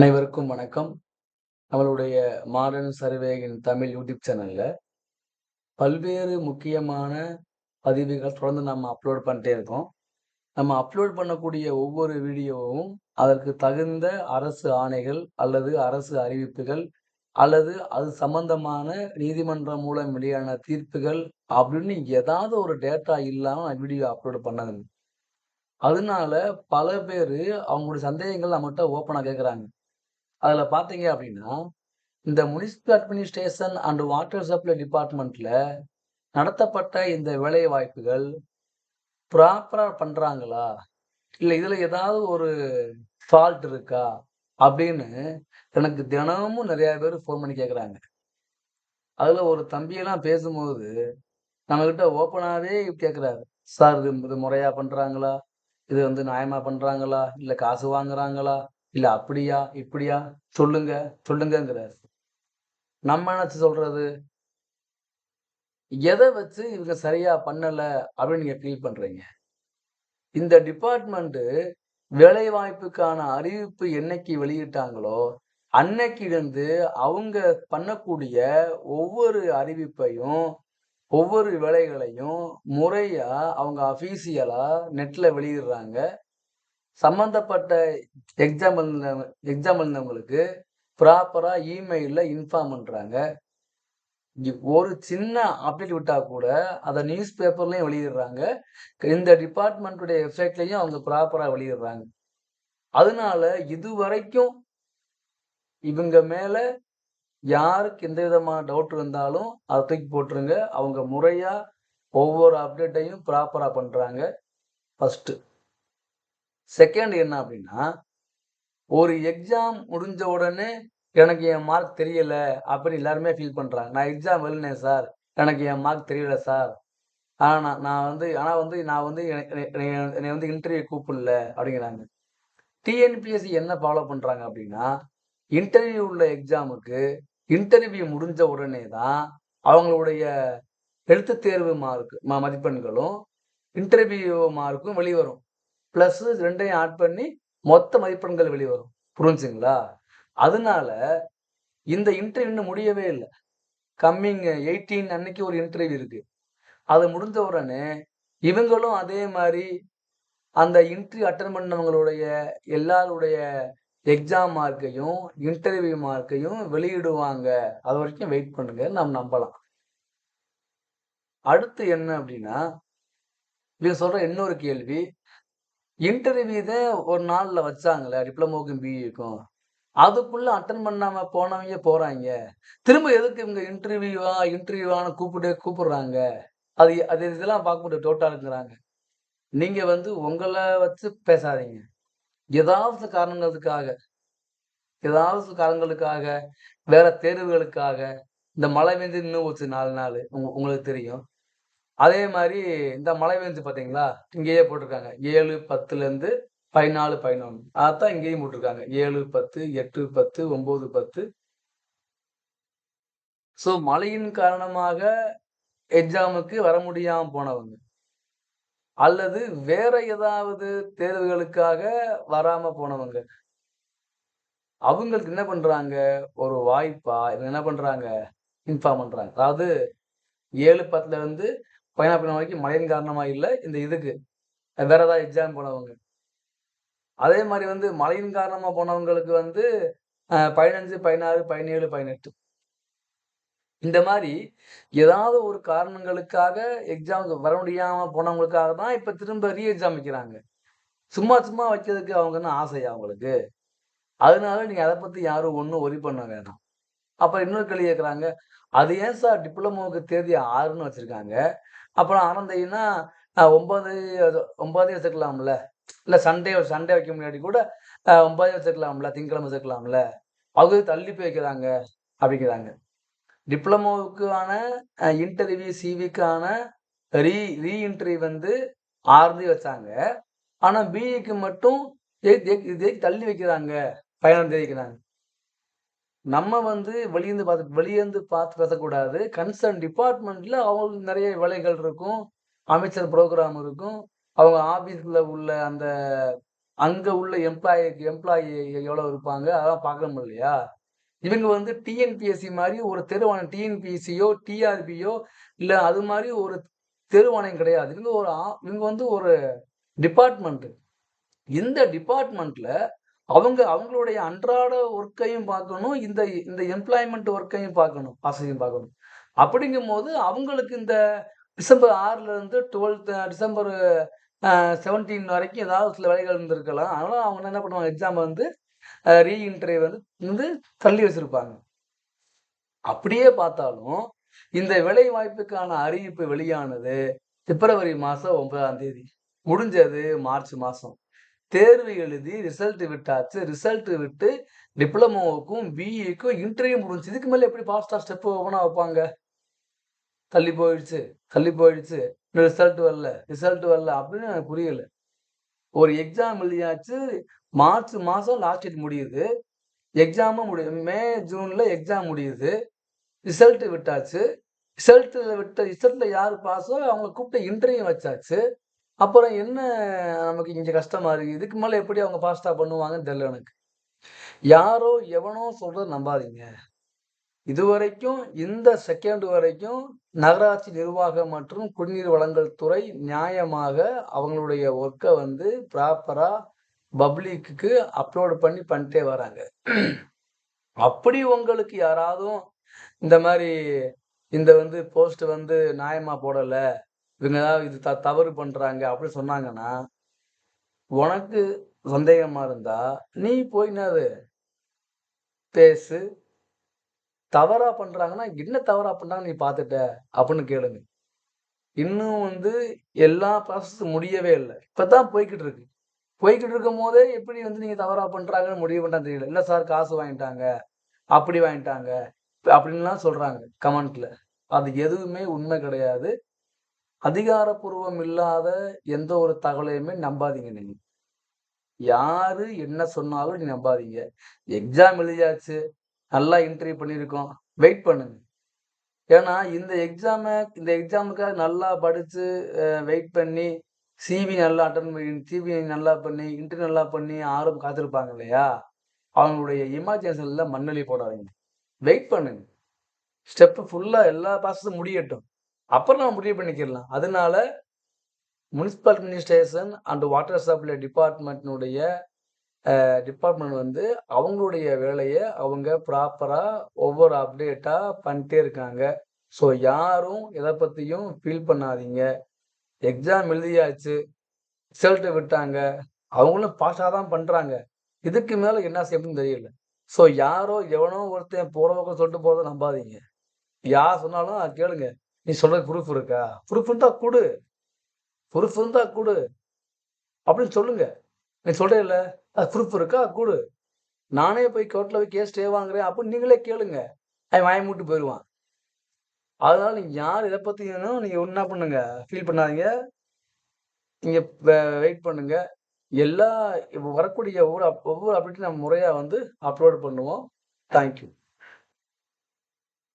அனைவருக்கும் வணக்கம். நம்மளுடைய மாடர்ன் சர்வேயின் தமிழ் யூடியூப் சேனல்ல பல்வேறு முக்கியமான பதிவுகள் தொடர்ந்து நம்ம அப்லோட் பண்ணிட்டே இருக்கோம். நம்ம அப்லோட் பண்ணக்கூடிய ஒவ்வொரு வீடியோவும் அதற்கு தகுந்த அரசு ஆணைகள் அல்லது அரசு அறிவிப்புகள் அல்லது அது சம்பந்தமான நீதிமன்றம் மூலம் வெளியான தீர்ப்புகள் அப்படின்னு ஏதாவது ஒரு டேட்டா இல்லாமல் நான் வீடியோ அப்லோட் பண்ணது அதனால பல பேர் அவங்களுடைய சந்தேகங்கள் நம்மகிட்ட ஓப்பனாக கேட்குறாங்க அதில் பார்த்தீங்க அப்படின்னா இந்த municipal administration and water supply டிபார்ட்மெண்ட்டில் நடத்தப்பட்ட இந்த வேலை வாய்ப்புகள் ப்ராப்பராக பண்ணுறாங்களா இல்லை இதில் ஏதாவது ஒரு ஃபால்ட் இருக்கா? அப்படின்னு எனக்கு தினமும் நிறையா பேர் ஃபோன் பண்ணி கேட்குறாங்க அதில் ஒரு தம்பியெல்லாம் பேசும்போது நம்மக்கிட்ட ஓப்பனாகவே கேட்குறாரு சார் இது இது முறையாக பண்ணுறாங்களா இது வந்து நியாயமாக பண்ணுறாங்களா இல்லை காசு வாங்குறாங்களா? இல்லை அப்படியா இப்படியா? சொல்லுங்க சொல்லுங்கிறார் நம்ம என்ன சொல்றது? எதை வச்சு இவங்க சரியா பண்ணல அப்படின்னு நீங்க ஃபீல் பண்றீங்க? இந்த டிபார்ட்மெண்ட் வேலை வாய்ப்புக்கான அறிவிப்பு என்னைக்கு வெளியிட்டாங்களோ அன்னைக்கு இருந்து அவங்க பண்ணக்கூடிய ஒவ்வொரு அறிவிப்பையும் ஒவ்வொரு வேலைகளையும் முறையா அவங்க அஃபீஷியலா நெட்ல வெளியிடுறாங்க. சம்மந்தப்பட்ட எக்ஸாம் எக்ஸாம் எழுந்தவங்களுக்கு ப்ராப்பராக இமெயிலில் இன்ஃபார்ம் பண்ணுறாங்க ஒரு சின்ன அப்டேட் விட்டால் கூட அதை நியூஸ் பேப்பர்லையும் வெளியிடுறாங்க. இந்த டிபார்ட்மெண்ட்டுடைய வெப்சைட்லயும் அவங்க ப்ராப்பராக வெளியிடுறாங்க. அதனால இது வரைக்கும் இவங்க மேலே யாருக்கு எந்த விதமான டவுட் இருந்தாலும் அதை தூக்கி போட்டுருங்க. அவங்க முறையாக ஒவ்வொரு அப்டேட்டையும் ப்ராப்பராக பண்ணுறாங்க ஃபஸ்ட்டு செகண்ட் என்ன அப்படின்னா ஒரு எக்ஸாம் முடிஞ்ச உடனே எனக்கு என் மார்க் தெரியல அப்படின்னு எல்லாருமே ஃபீல் பண்ணுறாங்க நான் எக்ஸாம் எழுதினேன் சார். எனக்கு என் மார்க் தெரியல சார். ஆனால் நான் நான் வந்து ஆனால் வந்து நான் வந்து என்னை வந்து இன்டர்வியூ கூப்பிடல அப்படிங்கிறாங்க. டிஎன்பிஎஸ்சி என்ன ஃபாலோ பண்ணுறாங்க அப்படின்னா இன்டர்வியூ உள்ள எக்ஸாமுக்கு இன்டர்வியூ முடிஞ்ச உடனே தான் அவங்களுடைய எழுத்து தேர்வு மார்க் மதிப்பெண்களும் இன்டர்வியூ மார்க்கும் வெளிவரும். ப்ளஸ் ரெண்டையும் ஆட் பண்ணி மொத்த மதிப்பெண்கள் வெளிவரும். புரிஞ்சுங்களா? அதனால இந்த இன்டர்வியூ இன்னும் முடியவே இல்லை. கம்மிங் எயிட்டீன் அன்னைக்கு ஒரு இன்டர்வியூ இருக்கு. அது முடிஞ்ச உடனே இவங்களும் அதே மாதிரி அந்த இன்டர்வியூ அட்டன் பண்ணவங்களுடைய எல்லாருடைய எக்ஸாம் மார்க்கையும் இன்டர்வியூ மார்க்கையும் வெளியிடுவாங்க. அது வரைக்கும் வெயிட் பண்ணுங்க. நாம் நம்பலாம். அடுத்து என்ன அப்படின்னா இவங்க சொல்ற இன்னொரு கேள்வி. இன்டர்வியூ தான் ஒரு நாளில் வச்சாங்களே டிப்ளமோக்கும் பிஇக்கும் அதுக்குள்ள அட்டன் பண்ணாம போனவங்க போறாங்க. திரும்ப எதுக்கு இவங்க இன்டர்வியூவா இன்டர்வியூவான்னு கூப்பிட்டு கூப்பிடுறாங்க. அது அது இதெல்லாம் பார்க்கும்போது டோட்டாலுங்கிறாங்க நீங்க வந்து உங்களை வச்சு பேசாதீங்க. ஏதாவது காரணங்களுக்காக ஏதாவது காரணங்களுக்காக வேற தேர்வுகளுக்காக இந்த மழை வந்து நின்று போச்சு நாலு நாள் உங்க- உங்களுக்கு தெரியும். அதே மாதிரி இந்த மழை பெஞ்சு பார்த்தீங்களா இங்கேயே போட்டிருக்காங்க. ஏழு பத்துல இருந்து பதினாலு பதினொன்று அதான் இங்கேயும் போட்டிருக்காங்க. ஏழு பத்து எட்டு பத்து ஒம்பது பத்து. ஸோ மழையின் காரணமாக எக்ஸாமுக்கு வர முடியாமல் போனவங்க. அல்லது வேற ஏதாவது தேர்வுகளுக்காக வராம போனவங்க. அவங்களுக்கு என்ன பண்றாங்க? ஒரு வாய்ப்பா? இவங்க என்ன பண்றாங்க? இன்ஃபார்ம் பண்றாங்க. அதாவது ஏழு பத்துல இருந்து பதினாறு வரைக்கும் மழையின் காரணமாக இல்லை இந்த இதுக்கு. வேற ஏதாவது எக்ஸாம் போனவங்க. அதே மாதிரி வந்து மழையின் காரணமாக போனவங்களுக்கு வந்து பதினஞ்சு பதினாறு பதினேழு பதினெட்டு. இந்த மாதிரி ஏதாவது ஒரு காரணங்களுக்காக எக்ஸாமுக்கு வர முடியாமல் போனவங்களுக்காக தான் இப்போ திரும்ப ரீ எக்ஸாம் வைக்கிறாங்க. சும்மா சும்மா வைக்கிறதுக்கு அவங்க என்ன ஆசையா அவங்களுக்கு அதனால நீங்கள் அதை பற்றி யாரும் ஒன்றும் ஒரி பண்ண வேணாம். அப்புறம் இன்னொரு கேள்வி கேட்குறாங்க அது ஏன் சார் டிப்ளமோவுக்கு தேதி ஆறுன்னு வச்சுருக்காங்க? அப்புறம் ஆனந்தைன்னா ஒன்பது ஒன்பதே வச்சுக்கலாம்ல இல்லை சண்டே சண்டே வைக்க முன்னாடி கூட ஒன்பதே வச்சுக்கலாம்ல திங்கக்கிழமை வச்சுக்கலாம்ல அவங்க தள்ளி போய் வைக்கிறாங்க அப்படிங்கிறாங்க. டிப்ளமோவுக்கான இன்டர்வியூ சிவிக்கான ரீ ரீ இன்டர்வியூ வந்து ஆறுதே வச்சாங்க. ஆனால் பிஇக்கு மட்டும் தள்ளி வைக்கிறாங்க. பயணம் தேதிக்கிறாங்க நம்ம வந்து வெளியேந்து பார்த்து வெளியேந்து பார்த்து பேசக்கூடாது கன்சர்ன் டிபார்ட்மெண்ட்ல அவங்களுக்கு நிறைய வேலைகள் இருக்கும். அமைச்சர் ப்ரோக்ராம் இருக்கும். அவங்க ஆபீஸ்ல உள்ள அந்த அங்க உள்ள எம்ப்ளாயிக்கு எம்ப்ளாயி எவ்வளவு இருப்பாங்க? அதெல்லாம் பார்க்கணும் இல்லையா? இவங்க வந்து டிஎன்பிஎஸ்சி மாதிரி ஒரு தெருவான டிஎன்பிஎஸ்சியோ டிஆர்பியோ இல்ல அது மாதிரி ஒரு தெருவாணையம் கிடையாது. இவங்க ஒரு ஆ- இவங்க வந்து ஒரு டிபார்ட்மெண்ட் இந்த டிபார்ட்மெண்ட்ல அவங்க அவங்களுடைய அன்றாட ஒர்க்கையும் பார்க்கணும் இந்த இந்த எம்ப்ளாய்மெண்ட் ஒர்க்கையும் பார்க்கணும் பாசையும் பார்க்கணும். அப்படிங்கும் போது அவங்களுக்கு இந்த டிசம்பர் ஆறுலேருந்து டுவெல்த் டிசம்பர் செவன்டீன் வரைக்கும் ஏதாவது சில வேலைகள் இருந்திருக்கலாம். அதனால் அவங்க என்ன பண்ணுவாங்க எக்ஸாம் வந்து ரீஇன்டர்வியூ வந்து வந்து தள்ளி வச்சுருப்பாங்க. அப்படியே பார்த்தாலும் இந்த வேலை வாய்ப்புக்கான அறிவிப்பு வெளியானது பிப்ரவரி மாதம் ஒன்பதாம் தேதி. முடிஞ்சது மார்ச் மாதம் தேர்வு எழுதி ரிசல்ட் விட்டாச்சு. ரிசல்ட் விட்டு டிப்ளமோவுக்கும் பிஇக்கும் இன்டர்வியூ முடிஞ்சு இதுக்கு மேலே எப்படி ஃபாஸ்டாக ஸ்டெப் ஓப்பனாக வைப்பாங்க? தள்ளி போயிடுச்சு. தள்ளி போயிடுச்சு. ரிசல்ட் வரல. ரிசல்ட் வரல அப்படின்னு எனக்கு புரியல. ஒரு எக்ஸாம் எழுதியாச்சு. மார்ச் மாதம் லாஸ்ட் டேட் முடியுது. எக்ஸாமும் முடியுது மே ஜூனில் எக்ஸாம் முடியுது. ரிசல்ட்டு விட்டாச்சு. ரிசல்ட்டில் விட்ட ரிசல்ட்டில் யார் பாஸோ அவங்க கூப்பிட்டு இன்டர்வியூ வச்சாச்சு. அப்புறம் என்ன நமக்கு இங்கே கஷ்டமாக இருக்குது இதுக்கு மேலே எப்படி அவங்க ஃபாஸ்ட்டாக பண்ணுவாங்கன்னு தெரியல எனக்கு. யாரோ எவனோ சொல்கிறத நம்பாதீங்க. இதுவரைக்கும் இந்த செகண்ட் வரைக்கும் நகராட்சி நிர்வாகம் மற்றும் குடிநீர் வழங்கல் துறை நியாயமாக அவங்களுடைய ஒர்க்கை வந்து ப்ராப்பராக பப்ளிக்கு அப்லோடு பண்ணி பண்ணிட்டே வராங்க. அப்படி உங்களுக்கு யாராவதும் இந்த மாதிரி இந்த வந்து போஸ்ட் வந்து நியாயமாக போடலை. இவங்க ஏதாவது இது த தவறு பண்ணுறாங்க அப்படி சொன்னாங்கன்னா உனக்கு சந்தேகமாக இருந்தால் நீ போய் என்னது பேசு. தவறாக பண்ணுறாங்கன்னா என்ன தவறா பண்றாங்க நீ பார்த்துட்ட அப்படின்னு கேளுங்க. இன்னும் வந்து எல்லா ப்ராசஸும் முடியவே இல்லை. இப்பதான் போய்கிட்டு இருக்கு. போய்கிட்டு இருக்கும் போதே எப்படி வந்து நீங்கள் தவறாக பண்ணுறாங்கன்னு முடிவு பண்ணால் தெரியல. இல்லை சார் காசு வாங்கிட்டாங்க அப்படி வாங்கிட்டாங்க அப்படின்லாம் சொல்கிறாங்க கமெண்ட்டில் அது எதுவுமே உண்மை கிடையாது. அதிகாரப்பூர்வம் இல்லாத எந்த ஒரு தகவலையுமே நம்பாதீங்க நீங்க. யாரு என்ன சொன்னாலும் நீ நம்பாதீங்க. எக்ஸாம் எழுதியாச்சு. நல்லா இன்டர்வியூ பண்ணியிருக்கோம். வெயிட் பண்ணுங்க. ஏன்னா இந்த எக்ஸாமை இந்த எக்ஸாமுக்காக நல்லா படித்து வெயிட் பண்ணி சிவி நல்லா அட்டன் பண்ணி சிவி நல்லா பண்ணி இன்டர்வியூ நல்லா பண்ணி ஆர்வம் காத்திருப்பாங்க இல்லையா? அவங்களுடைய இமேஜினேஷன்ல மண்ணெளி போடாதீங்க. வெயிட் பண்ணுங்க. ஸ்டெப்பு ஃபுல்லாக எல்லா ப்ராசஸும் முடியட்டும். அப்புறம் நம்ம முடிவு பண்ணிக்கிடலாம். அதனால municipal administration and water supply டிபார்ட்மெண்ட்னுடைய department வந்து அவங்களுடைய வேலையை அவங்க ப்ராப்பராக ஒவ்வொரு அப்டேட்டாக பண்ணிட்டே இருக்காங்க. ஸோ யாரும் எதை பற்றியும் ஃபீல் பண்ணாதீங்க. எக்ஸாம் எழுதியாச்சு ரிசல்ட்டை விட்டாங்க அவங்களும் பாஸாக தான் பண்ணுறாங்க இதுக்கு மேலே என்ன செய்யணும்னு தெரியல. ஸோ யாரோ எவனோ ஒருத்தன் போகிறவங்க சொல்லிட்டு போகிறத நம்பாதீங்க. யார் சொன்னாலும் கேளுங்க. நீ சொல்றது ப்ரூஃப் இருக்கா? ப்ரூஃப் இருந்தா கொடு. ப்ரூஃப் இருந்தா கொடு. அப்படின்னு சொல்லுங்க. நீ சொல்றேல்ல அது ப்ரூஃப் இருக்கா? கொடு. நானே போய் கோர்ட்டில் போய் கேஸ் ஸ்டே வாங்குறேன். அப்படின்னு நீங்களே கேளுங்க. அவன் வாய மூட்டு போயிடுவான். அதனால நீங்க யார் இதை பத்தி நீங்க என்ன பண்ணுங்க? ஃபீல் பண்ணாதீங்க. நீங்க வெயிட் பண்ணுங்க. எல்லா இப்போ வரக்கூடிய ஒவ்வொரு அப்- ஒவ்வொரு அப்டேட்டும் நம்ம முறையாக வந்து அப்லோட் பண்ணுவோம். தேங்க்யூ